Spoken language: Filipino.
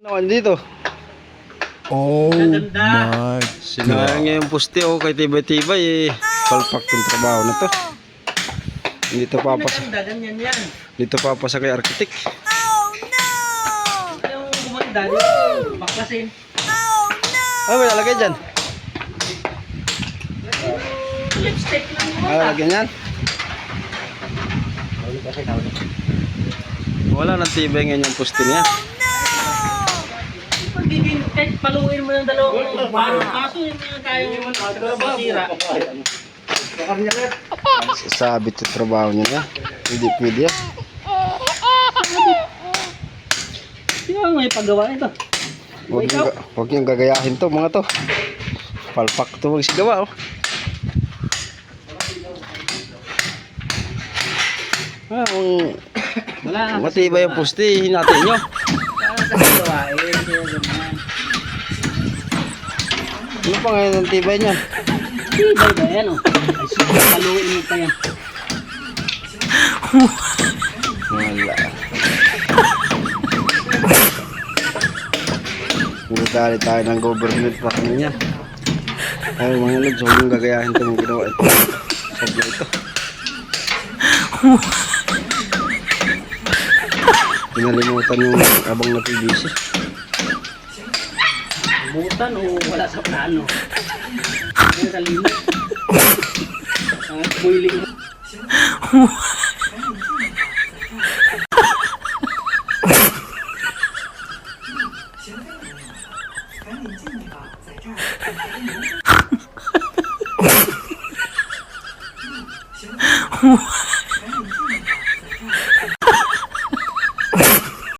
Naman dito. Oh my Sinayang niya yung puste oh, kay tibay-tibay eh. Palpak tong trabaho na to. Dito papasa, ganyan yan. dito papasa kay arkitek. Yung gumanda dito, baklasin. Ano ba lalagay dyan? Lipstick lang. Ano lalagyan yan? Wala nang tibay ngayon yung puste niya. Paluin mo ng dalawang parang kaso, yung mga kayang masira. Sabit yung trabaho niya niya. Hindi pwede yan. Sino ang may paggawa ito? Huwag ga- huwag yung gagayahin to mga to. Palpak to magsigawa oh. Ah, Wala. matibay yung puste, hinati nyo. Wala sa gawain. Kaya ganyan. Ano pa ngayon ang tibay niya? Tibay ba yan oh? Ay, sige, paluin mo pa yan. Wala. Pinadali tayo ng government pa niya. Ay mga lods, huwag yung gagayahin ito yung ginawa ito. Sabla ito. Pinalimutan yung abang na PVC. Butan o wala sa plano? Ang kalimot. Ang ah, boiling. What?